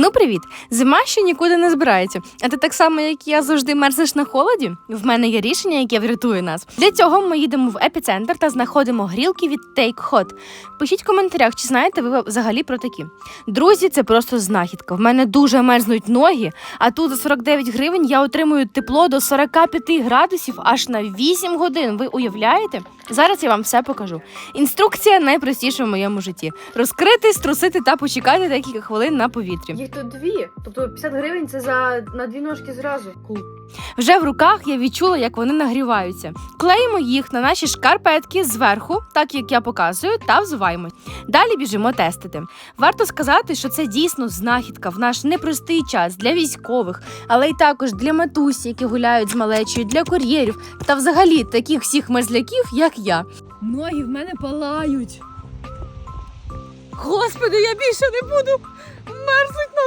Ну, привіт! Зима ще нікуди не збирається. А ти так само, як я завжди мерзнеш на холоді. В мене є рішення, яке врятує нас. Для цього ми їдемо в епіцентр та знаходимо грілки від Take Hot. Пишіть в коментарях, чи знаєте ви взагалі про такі. Друзі, це просто знахідка. В мене дуже мерзнуть ноги, а тут за 49 гривень я отримую тепло до 45 градусів аж на 8 годин. Ви уявляєте? Зараз я вам все покажу. Інструкція найпростіша в моєму житті: розкрити, струсити та почекати декілька хвилин на повітрі. Їх тут дві. Тобто 50 гривень це за на дві ножки зразу. Кул. Вже в руках я відчула, як вони нагріваються. Клеїмо їх на наші шкарпетки зверху, так як я показую, та взуваємо. Далі біжимо тестити. Варто сказати, що це дійсно знахідка в наш непростий час для військових, але й також для матусь, які гуляють з малечою, для кур'єрів та взагалі таких всіх мерзляків, як я. Ноги в мене палають. Господи, я більше не буду мерзнуть